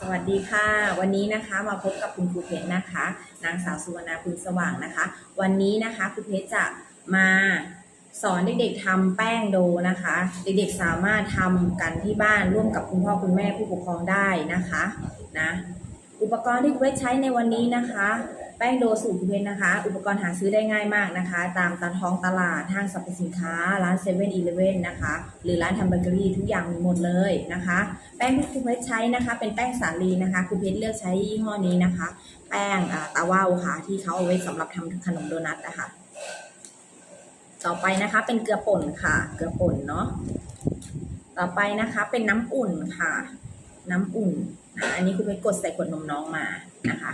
สวัสดีค่ะ วันนี้นะคะมาพบกับคุณครูเพชรนะคะ นางสาวสุวรรณาคุณสว่างนะคะ วันนี้นะคะครูเพชรจะมาสอนเด็กๆทำแป้งโดนะคะ เด็กๆสามารถทำกันที่บ้านร่วมกับคุณพ่อคุณแม่ผู้ปกครองได้นะคะนะ อุปกรณ์ที่ครูเพชรใช้ในวันนี้นะคะ แป้งโดสูตรครูเพชรนะคะ อุปกรณ์หาซื้อได้ง่ายมากนะคะ ตามตามท้องตลาดห้างสรรพสินค้า ร้านเซเว่นอีเลฟเว่นนะคะ หรือร้านทำเบเกอรี่ทุกอย่างมีหมดเลยนะคะ แป้งที่ครูเพชรใช้นะคะ เป็นแป้งสาลีนะคะครูเพชรเลือกใช้ยี่ห้อนี้นะคะ แป้งตาว่าวค่ะ ที่เขาเอาไว้สำหรับทำขนมโดนัทนะคะต่อไปนะคะเป็นเกลือป่นค่ะ เกลือป่นเนาะต่อไปนะคะเป็นน้ำอุ่นค่ะ น้ำอุ่น อันนี้ครูเพชรกดใส่ขวดนมน้องมานะคะ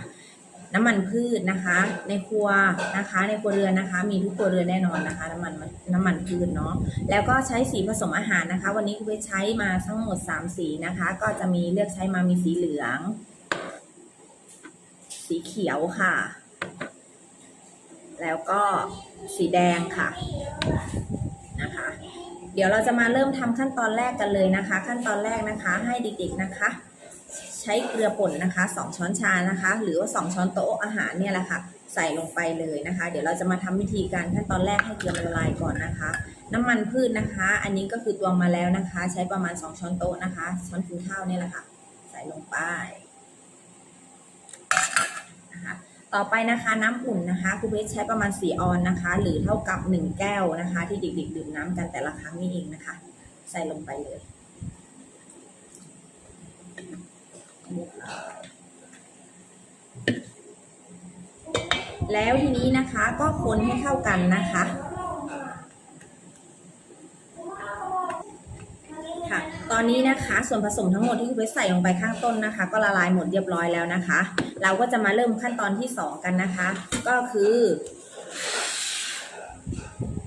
น้ำมันพืชนะคะ ในครัวนะคะ ในครัวเรือนนะคะ มีทุกครัวเรือนแน่นอนนะคะ น้ำมันน้ำมันพืชเนาะแล้วก็ใช้สีผสมอาหารนะคะ วันนี้ครูเพชรใช้มาทั้งหมด 3 สีนะคะ ก็จะมีเลือกใช้มามีสีเหลือง สีเขียวค่ะ แล้วก็สีแดงค่ะนะคะเดี๋ยวเราจะมาเริ่มทำขั้นตอนแรกกันเลยนะคะ ขั้นตอนแรกนะคะให้เด็กๆนะคะ ใช้เกลือป่นนะคะ 2 ช้อนชานะคะ หรือว่า 2 ช้อนโต๊ะอาหารเนี่ยแหละค่ะ ใส่ลงไปเลยนะคะ เดี๋ยวเราจะมาทำวิธีการขั้นตอนแรกให้เกลือมันละลายก่อนนะคะ น้ำมันพืชนะคะ อันนี้ก็คือตวงมาแล้วนะคะ ใช้ประมาณ 2 ช้อนโต๊ะนะคะ ช้อนกินข้าวเนี่ยแหละค่ะ ใส่ลงไปนะคะต่อไปนะคะน้ำอุ่นนะคะครูเพชรใช้ประมาณ 4 ออนนะคะ หรือเท่ากับ 1 แก้วนะคะ ที่เด็กๆดื่มน้ำกันแต่ละครั้งนี่เองนะคะ ใส่ลงไปเลย แล้วทีนี้นะคะก็คนให้เข้ากันนะคะ ค่ะ ตอนนี้นะคะส่วนผสมทั้งหมดที่ครูเพชรใส่ลงไปข้างต้นนะคะ ก็ละลายหมดเรียบร้อยแล้วนะคะ เราก็จะมาเริ่มขั้นตอนที่ 2 กันนะคะ ก็คือ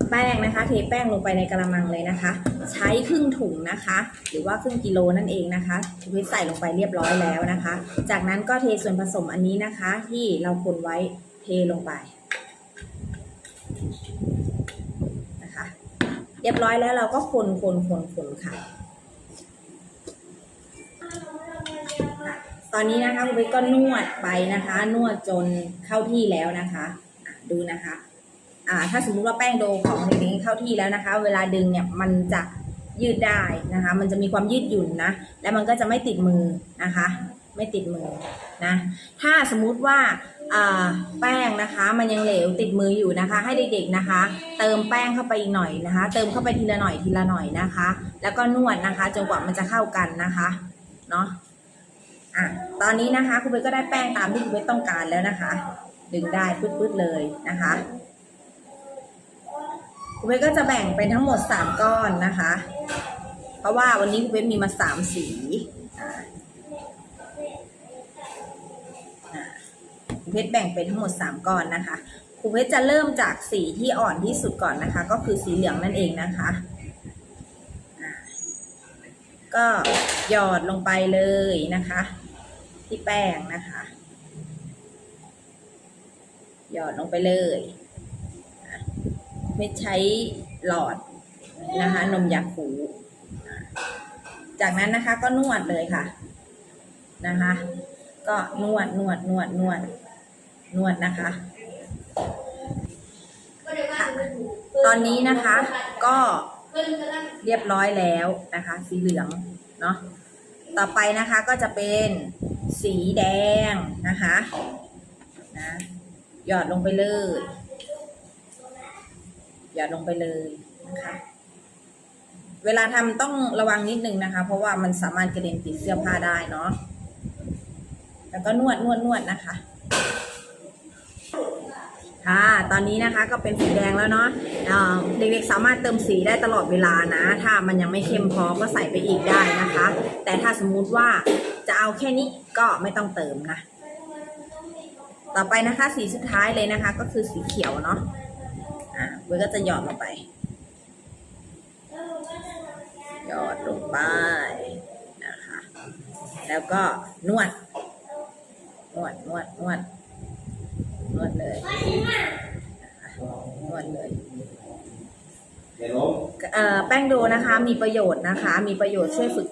แป้งนะคะ เทแป้งลงไปในกระมังเลยนะคะ ใช้ครึ่งถุงนะคะ หรือว่าครึ่งกิโลนั่นเองนะคะครูเพชรใส่ลงไปเรียบร้อยแล้วนะคะ จากนั้นก็เทส่วนผสมอันนี้นะคะ ที่เราคนไว้เทลงไปนะคะ เรียบร้อยแล้วเราก็คนคนคนคนค่ะตอนนี้นะคะคุณเบสก็นวดไปนะคะ นวดจนเข้าที่แล้วนะคะ ดูนะคะ อ่าถ้าสมมุติว่าแป้งโดของเด็กๆเข้าที่แล้วนะคะ เวลาดึงเนี่ยมันจะยืดได้นะคะ มันจะมีความยืดหยุ่นนะ และมันก็จะไม่ติดมือนะคะ ไม่ติดมือนะ ถ้าสมมุติว่าแป้งนะคะ มันยังเหลวติดมืออยู่นะคะ ให้เด็กๆนะคะ เติมแป้งเข้าไปอีกหน่อยนะคะ เติมเข้าไปทีละหน่อยทีละหน่อยนะคะ แล้วก็นวดนะคะจนกว่ามันจะเข้ากันนะคะเนาะอะตอนนี้นะคะคุณเบก็ได้แป้งตามที่คุณเบต้องการแล้วนะคะ ดึงได้ปื๊ดๆเลยนะคะ คุณเบสก็จะแบ่งเป็นทั้งหมดสามก้อนนะคะ เพราะว่าวันนี้คุณเบสมีมาสามสีคุณเพชรแบ่งเป็นทั้งหมดสามก้อนนะคะครูเพชรจะเริ่มจากสีที่อ่อนที่สุดก่อนนะคะ ก็คือสีเหลืองนั่นเองนะคะก็หยอดลงไปเลยนะคะ ที่แป้งนะคะ หยอดลงไปเลย เพชรใช้หลอดนะคะนมยาคูจากนั้นนะคะก็นวดเลยค่ะนะคะ ก็นวดนวดนวดนวดนวดนะคะค่ะตอนนี้นะคะก็เรียบร้อยแล้วนะคะ สีเหลืองเนาะต่อไปนะคะก็จะเป็นสีแดงนะคะนะหยอดลงไปเลย หยอดลงไปเลยนะคะ เวลาทำต้องระวังนิดนึงนะคะ เพราะว่ามันสามารถกระเด็นติดเสื้อผ้าได้เนาะแล้วก็นวดนวดนวดนะคะ ค่ะ ตอนนี้นะคะก็เป็นสีแดงแล้วเนาะเเด็กๆสามารถเติมสีได้ตลอดเวลานะ ถ้ามันยังไม่เข้มพอก็ใส่ไปอีกได้นะคะ แต่ถ้าสมมุติว่าจะเอาแค่นี้ก็ไม่ต้องเติมนะ ต่อไปนะคะสีสุดท้ายเลยนะคะ ก็คือสีเขียวเนาะ เวก็จะหยอดลงไป หยอดลงไปนะคะ แล้วก็นวด นวด นวด นวด นวดเลย เดี๋ยวล้ม เอ่อ แป้งโดนะคะมีประโยชน์นะคะ มีประโยชน์ช่วยฝึก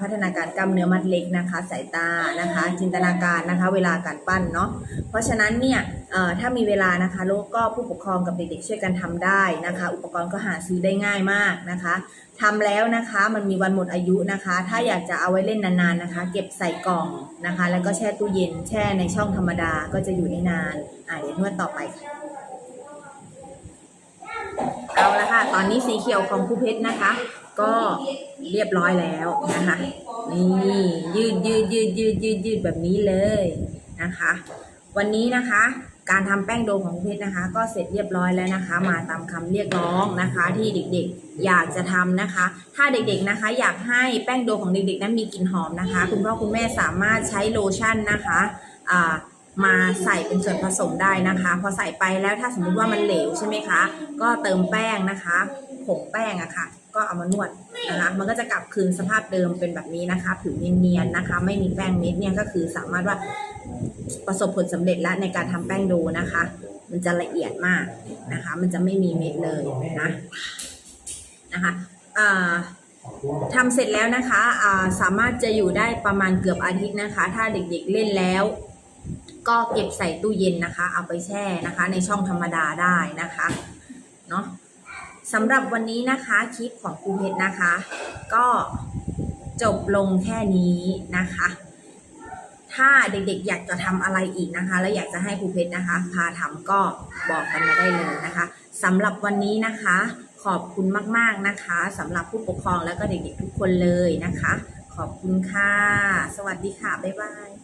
พัฒนาการกล้ามเนื้อมัดเล็กนะคะ สายตานะคะ จินตนาการนะคะ เวลาการปั้นเนาะเพราะฉะนั้นเนี่ยถ้ามีเวลานะคะลูกก็ผู้ปกครองกับเด็กๆช่วยกันทำได้นะคะ อุปกรณ์ก็หาซื้อได้ง่ายมากนะคะทำแล้วนะคะมันมีวันหมดอายุนะคะ ถ้าอยากจะเอาไว้เล่นนานๆนะคะ เก็บใส่กล่องนะคะ แล้วก็แช่ตู้เย็นแช่ในช่องธรรมดาก็จะอยู่ได้นานอ่าเดี๋ยวนวดต่อไปค่ะ เอาละค่ะ ตอนนี้สีเขียวของครูเพชรนะคะ ก็เรียบร้อยแล้วนะคะ นี่ยืดยืดยืดยืดยืดยืดแบบนี้เลยนะคะ วันนี้นะคะการทำแป้งโดของคูเพชรนะคะ ก็เสร็จเรียบร้อยแล้วนะคะ มาตามคำเรียกร้องนะคะ ที่เด็กๆ อยากจะทำนะคะ ถ้าเด็กๆนะคะ อยากให้แป้งโดของเด็กๆ นั้นมีกลิ่นหอมนะคะ คุณพ่อคุณแม่สามารถใช้โลชั่นนะคะอ่า มาใส่เป็นส่วนผสมได้นะคะ พอใส่ไปแล้วถ้าสมมุติว่ามันเหลวใช่ไหมคะ ก็เติมแป้งนะคะผงแป้งอะค่ะ ก็เอามานวดนะคะ มันก็จะกลับคืนสภาพเดิมเป็นแบบนี้นะคะ ผิวเนียนๆนะคะ ไม่มีแป้งเม็ดเนี่ยก็คือสามารถว่าประสบผลสำเร็จแล้วในการทำแป้งโดนะคะ มันจะละเอียดมากนะคะ มันจะไม่มีเม็ดเลยนะนะคะอ่าทำเสร็จแล้วนะคะสามารถจะอยู่ได้ประมาณเกือบอาทิตย์นะคะ ถ้าเด็กๆเล่นแล้ว ก็เก็บใส่ตู้เย็นนะคะ เอาไปแช่นะคะ ในช่องธรรมดาได้นะคะเนาะสำหรับวันนี้นะคะคลิปของครูเพชรนะคะ ก็จบลงแค่นี้นะคะ ถ้าเด็กๆอยากจะทำอะไรอีกนะคะ แล้วอยากจะให้ครูเพชรนะคะ พาทำก็บอกกันมาได้เลยนะคะสำหรับวันนี้นะคะ ขอบคุณมากๆนะคะสำหรับผู้ปกครองแล้วก็เด็กๆทุกคนเลยนะคะ ขอบคุณค่ะ สวัสดีค่ะ บ๊ายบาย